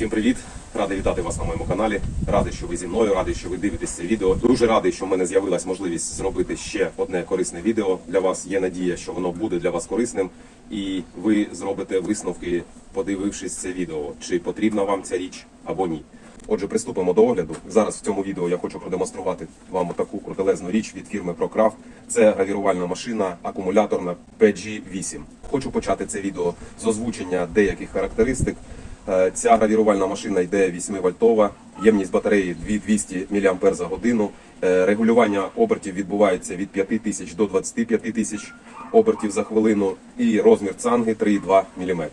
Всім привіт! Радий вітати вас на моєму каналі. Радий, що ви зі мною, радий, що ви дивитесь це відео. Дуже радий, що в мене з'явилась можливість зробити ще одне корисне відео для вас. Є надія, що воно буде для вас корисним, і ви зробите висновки, подивившись це відео, чи потрібна вам ця річ або ні. Отже, приступимо до огляду. Зараз в цьому відео я хочу продемонструвати вам таку крутелезну річ від фірми ProCraft. Це гравірувальна машина акумуляторна PG8. Хочу почати це відео з озвучення деяких характеристик. Е, Ця гравірувальна машина йде 8 вольтова, ємність батареї 2200 мАч за годину. Е, Регулювання обертів відбувається від 5000 до 25 тисяч обертів за хвилину і розмір цанги 3,2 мм.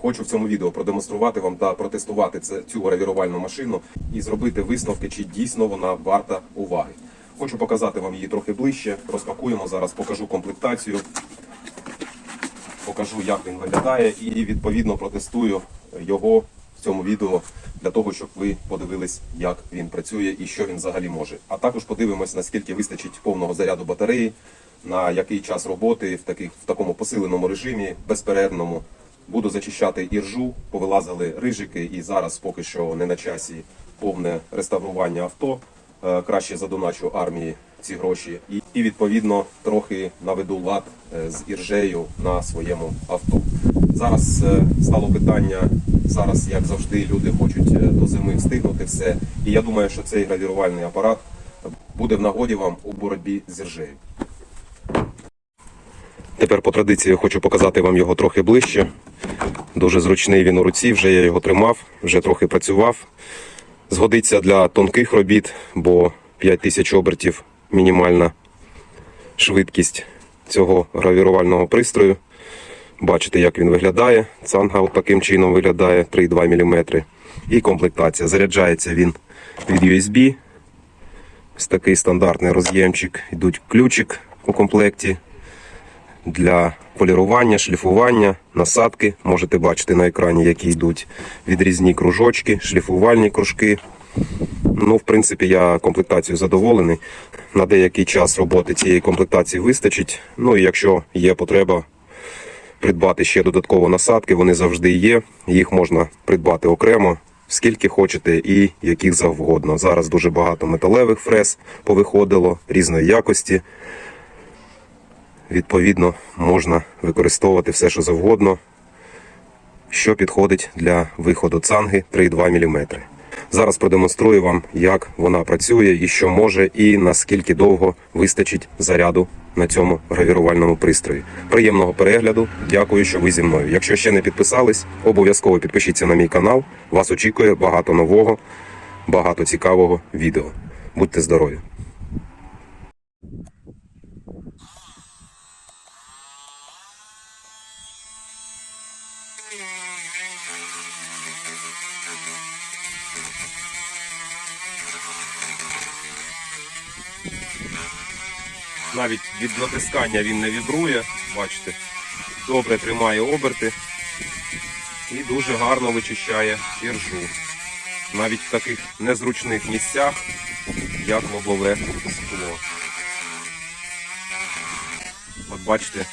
Хочу в цьому відео продемонструвати вам та протестувати цю гравірувальну машину і зробити висновки, чи дійсно вона варта уваги. Хочу показати вам її трохи ближче. Розпакуємо зараз, покажу комплектацію покажу, як він виглядає, і відповідно протестую його в цьому відео для того, щоб ви подивились, як він працює і що він взагалі може. А також подивимось, наскільки вистачить повного заряду батареї, на який час роботи в таких в такому посиленому режимі, безперервному. Буду зачищати іржу, повилазили рижики, і зараз поки що не на часі повне реставрування авто. Е, Краще задоначу армії ці гроші, і, відповідно трохи наведу лад е, з іржею на своєму авто. Зараз е, стало питання. Зараз, як завжди, люди хочуть е, до зими встигнути все. І я думаю, що цей гравірувальний апарат буде в нагоді вам у боротьбі з іржею. Тепер по традиції хочу показати вам його трохи ближче. Дуже зручний він у руці, вже я його тримав, вже трохи працював. Згодиться для тонких робіт, бо 5000 обертів мінімальна швидкість цього гравірувального пристрою. Бачите, як він виглядає. Цанга от таким чином виглядає 3,2 мм. І комплектація. Заряджається він від USB. Ось такий стандартний роз'ємчик. Йдуть ключик у комплекті для полірування, шліфування, насадки. Можете бачити на екрані, які йдуть відрізні кружочки, шліфувальні кружки. Ну, в принципі, я комплектацією задоволений. На деякий час роботи цієї комплектації вистачить. Ну і якщо є потреба придбати ще додатково насадки, вони завжди є. Їх можна придбати окремо, скільки хочете і яких завгодно. Зараз дуже багато металевих фрез повиходило різної якості. Відповідно, можна використовувати все, що завгодно, що підходить для виходу цанги 3,2 мм. Зараз продемонструю вам, як вона працює і що може, і наскільки довго вистачить заряду на цьому гравірувальному пристрої. Приємного перегляду. Дякую, що ви зі мною. Якщо ще не підписались, обов'язково підпишіться на мій канал. Вас очікує багато нового, багато цікавого відео. Будьте здорові! Навіть від натискання він не вібрує, бачите, добре тримає оберти і дуже гарно вичищає іржу. Навіть в таких незручних місцях, як лобове скло. От бачите,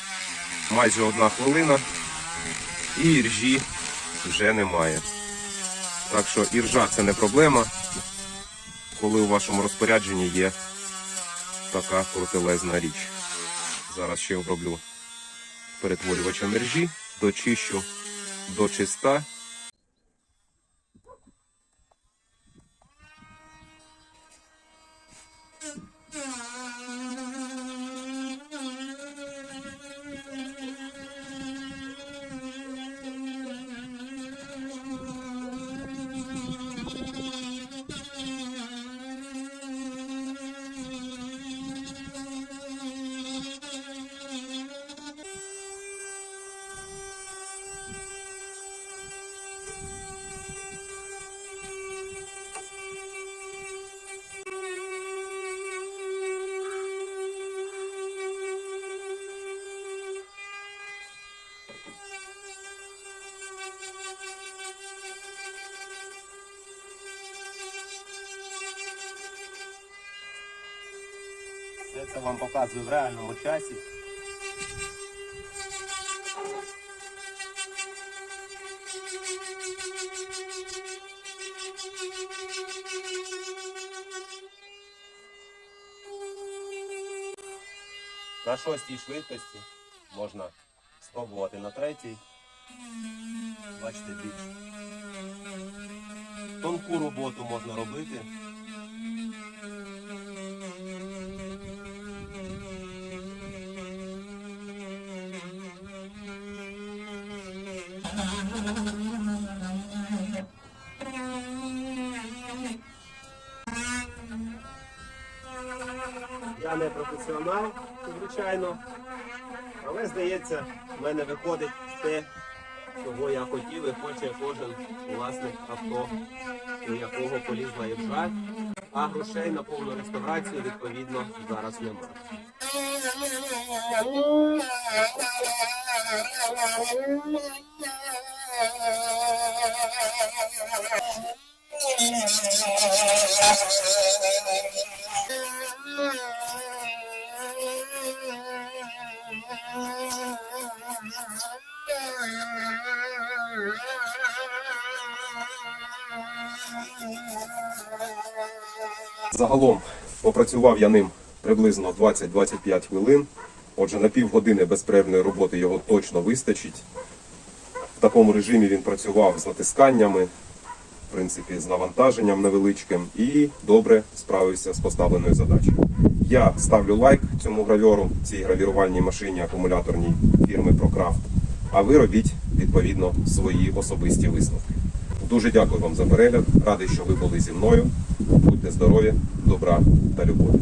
майже одна хвилина і іржі вже немає. Так що іржа це не проблема, коли у вашому розпорядженні є така крутелезна річ. Зараз ще оброблю перетворювача мережі, дочищу до чиста. Це вам показую в реальному часі. На шостій швидкості можна спробувати на третій. Бачите більш, Тонку роботу можна робити. Я не професіонал, звичайно, але здається, в мене виходить те, чого я хотів і хоче кожен власник авто, у якого полізла іржа, а грошей на повну реставрацію відповідно зараз немає. Загалом попрацював я ним приблизно 20-25 хвилин. Отже, на півгодини безперервної роботи його точно вистачить. В такому режимі він працював з натисканнями, в принципі, з навантаженням невеличким і добре справився з поставленою задачею. Я ставлю лайк цьому гравьору, цій гравірувальній машині акумуляторній фірми ProCraft. А ви робіть відповідно свої особисті висновки. Дуже дякую вам за перегляд. Радий, що ви були зі мною. Будьте здорові, добра та любові.